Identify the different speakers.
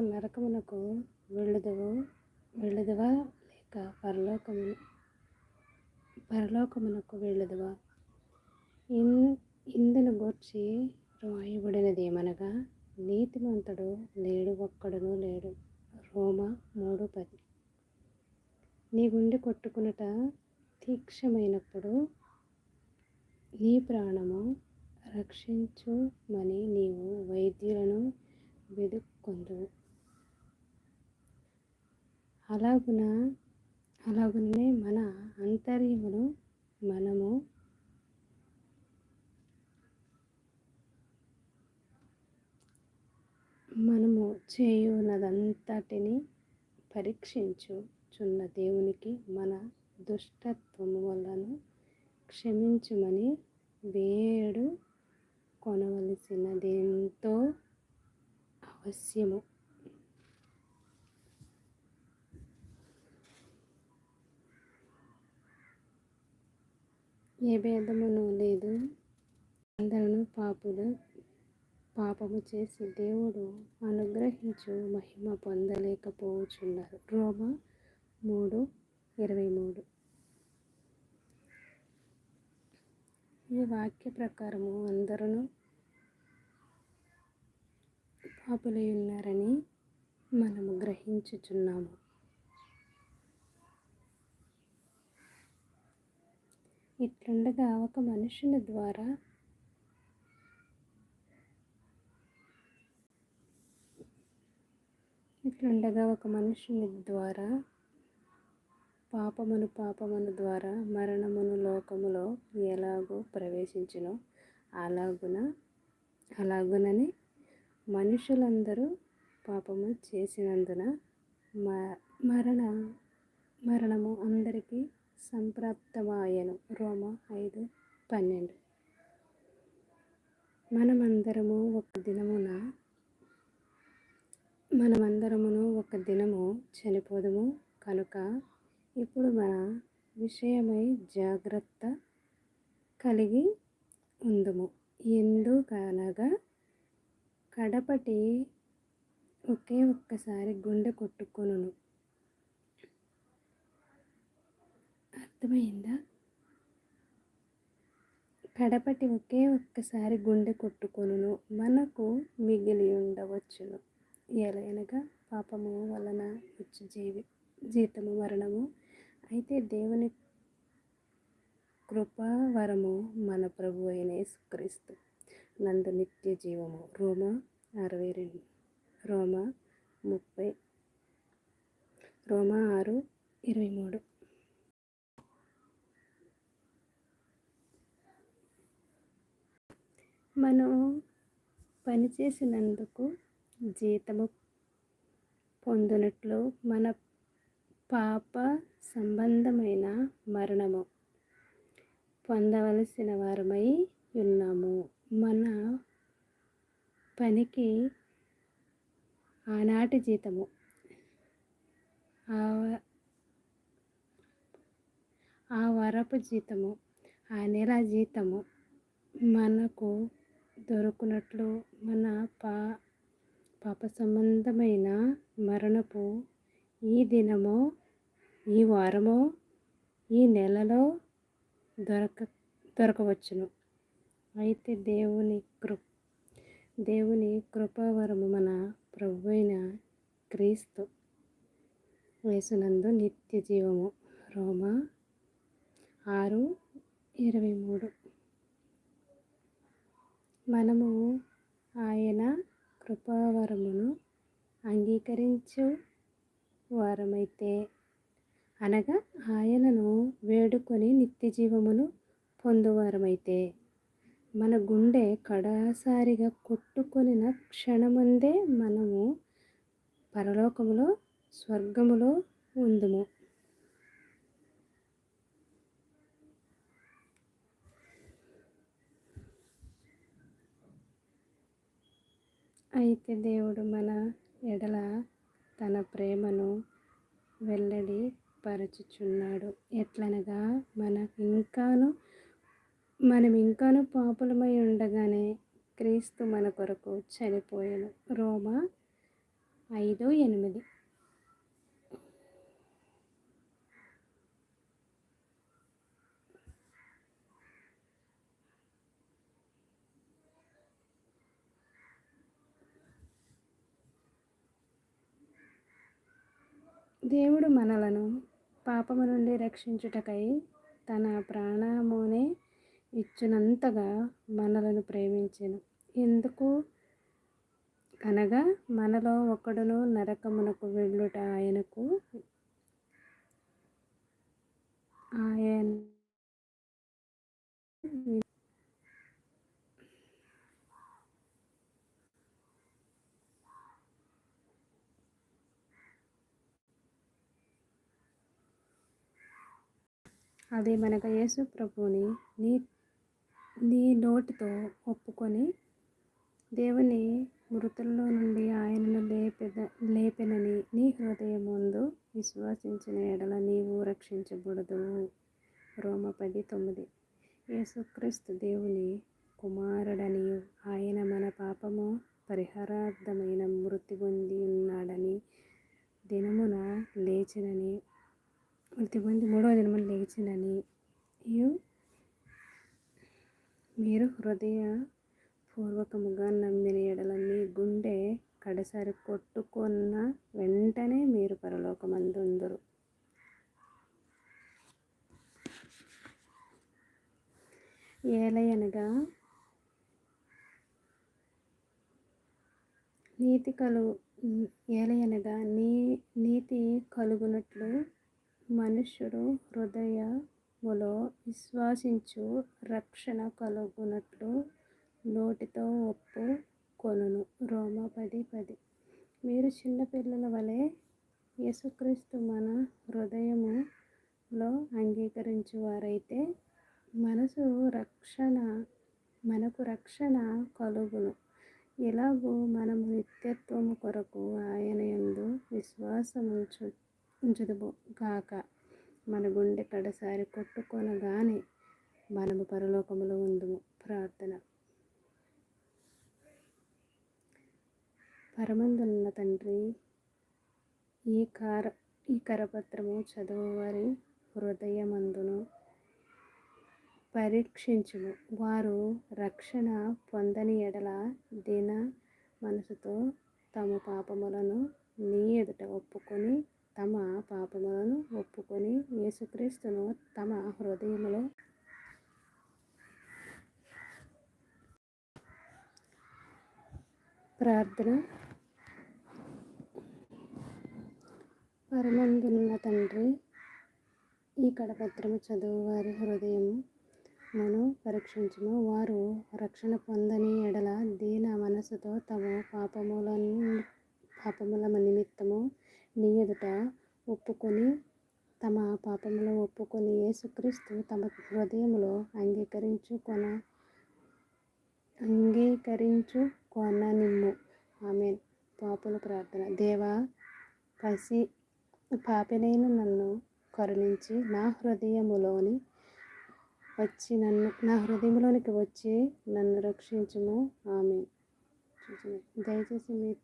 Speaker 1: నరకమునకు వెళ్ళుదువు వెళ్ళుదువా లేక పరలోకము పరలోకమునకు వెళ్ళుదువా ఇన్ ఇందును గూర్చి రాయబడినదేమనగా నీతిమంతుడు లేడు ఒక్కడును లేడు. రోమ మూడు పది. నీ గుండె కొట్టుకునుట తీక్షమైనప్పుడు నీ ప్రాణము రక్షించుమని నీవు వైద్యులను వెదుక్కొందువు. అలాగున? అలాగునే మన అంతర్యమును మనము మనము చేయునదంతటిని పరీక్షించుచున్న దేవునికి మన దుష్టత్వము వలను క్షమించుమని వేడు కొనవలసినదెంతో అవశ్యము. ఏ భేదమును లేదు. అందరూ పాపులు. పాపము చేసి దేవుడు అనుగ్రహించు మహిమ పొందలేకపోవచ్చున్నారు రోమ మూడు ఇరవై మూడు. ఈ వాక్య ప్రకారము అందరూ పాపులై ఉన్నారని మనము గ్రహించుచున్నాము. ఇట్లుండగా ఒక మనుషుని ద్వారా ఇట్లుండగా ఒక మనుషుని ద్వారా పాపమును పాపమును ద్వారా మరణమును లోకములో ఎలాగో ప్రవేశించినో. అలాగున అలాగునని మనుషులందరూ పాపము చేసినందున మరణ మరణము అందరికీ సంప్రాప్తమాయను. రోమ ఐదు పన్నెండు. మనమందరము ఒక దినమున మనమందరమును ఒక దినము చనిపోదుము కనుక ఇప్పుడు మన విషయమై జాగ్రత్త కలిగి ఉందము. ఎందుకనగా కడపటి ఒకే ఒక్కసారి గుండె కొట్టుకొను అర్థమైందా? కడపటి ఒకే ఒక్కసారి గుండె కొట్టుకొను మనకు మిగిలి ఉండవచ్చును. ఎలయనగా పాపము వలన వచ్చి జీవి జీతము మరణము. అయితే దేవుని కృపావరము మన ప్రభు అయిన యేసుక్రీస్తు నందు నిత్య జీవము. రోమ అరవై రెండు రోమ ముప్పై రోమ ఆరు ఇరవై మూడు. మనం పనిచేసినందుకు జీతము పొందినట్లు మన పాప సంబంధమైన మరణము పొందవలసిన వారమై ఉన్నాము. మన పనికి ఆనాటి జీతము. ఆ వరపు జీతము ఆ నెల జీతము మనకు దొరుకునట్లు మన పా పాప సంబంధమైన మరణపు ఈ దినము ఈ వారము ఈ నెలలో దొరక దొరకవచ్చును. అయితే దేవుని కృ దేవుని కృపావరము మన ప్రభు అయిన క్రీస్తు వేసునందు నిత్య జీవము. రోమ ఆరు ఇరవై మూడు. మనము ఆయన కృపావరమును అంగీకరించు వారమైతే అనగా ఆయనను వేడుకొని నిత్య జీవమును పొందువారమైతే. మన గుండె కడాసారిగా కొట్టుకొనిన క్షణముందే మనము పరలోకములో స్వర్గములో ఉందుము. అయితే దేవుడు మన ఎడల తన ప్రేమను వెల్లడి పరచుచున్నాడు. ఎట్లనగా మన ఇంకాను మనం ఇంకాను పాపులమై ఉండగానే క్రీస్తు మన కొరకు చనిపోయాను రోమా ఐదు ఎనిమిది. దేవుడు మనలను పాపము నుండి రక్షించుటకై తన ప్రాణమునే ఇచ్చినంతగా మనలను ప్రేమించెను. ఎందుకు? అనగా మనలో ఒకడును నరకమునకు వెళ్ళుట ఆయనకు ఆయన అది మనకు యేసు ప్రభుని నీ నీ నోటితో ఒప్పుకొని దేవుని మృతుల్లో నుండి ఆయనను లేపెద లేపెనని నీ హృదయం ముందు విశ్వసించిన ఎడల నీవు రక్షించబడదు. రోమ పది తొమ్మిది. యేసుక్రీస్తు దేవుని కుమారుడని ఆయన మన పాపము పరిహారార్థమైన మృతి పొంది ఉన్నాడని దినమున లేచినని మృతి మూడవ దినమున లేచినని. మీరు హృదయ పూర్వకముగా నమ్మిన ఎడల మీ గుండె కడసారి కొట్టుకున్న వెంటనే మీరు పరలోకమందుందరు ఏలయనగా నీతి కలు ఏలయనగా నీ నీతి కలుగునట్లు మనుష్యుడు హృదయములో విశ్వాసించు రక్షణ కలుగునట్లు నోటితో ఒప్పు కొనును. రోమ పది పది. మీరు చిన్నపిల్లల వలె యేసుక్రీస్తు మన హృదయములో అంగీకరించువారైతే మనసు రక్షణ మనకు రక్షణ కలుగును. ఇలాగూ మనము నిత్యత్వము కొరకు ఆయన ఎందు విశ్వాసముంచు ఉంచుదుము గాక. మన గుండె కడసారి కొట్టుకొనగానే మనము పరలోకములో ఉందుము. ప్రార్థన. పరమందున్న తండ్రి ఈ కార ఈ కరపత్రము చదువువారి హృదయమందును పరీక్షించుము. వారు రక్షణ పొందని ఎడల దిన మనసుతో తమ పాపములను నీ ఎదుట ఒప్పుకొని తమ పాపములను ఒప్పుకొని యేసుక్రీస్తును తమ హృదయములో ప్రార్థన పరమందున్న తండ్రి ఈ కడపత్రము చదువు వారి హృదయము మనం పరీక్షించము. వారు రక్షణ పొందని ఎడల దీన మనసుతో తమ పాపములను పాపముల నిమిత్తము నీ ఎదుట ఒప్పుకొని తమ పాపములు ఒప్పుకొని యేసుక్రీస్తు తమ హృదయములో అంగీకరించుకొన అంగీకరించు నిమ్ము ఆమె పాపుల ప్రార్థన. దేవా పసి పాపినైన నన్ను కరుణించి నా హృదయములోని వచ్చి నన్ను నా హృదయంలోనికి వచ్చి నన్ను రక్షించము. ఆమె దయచేసి మీరు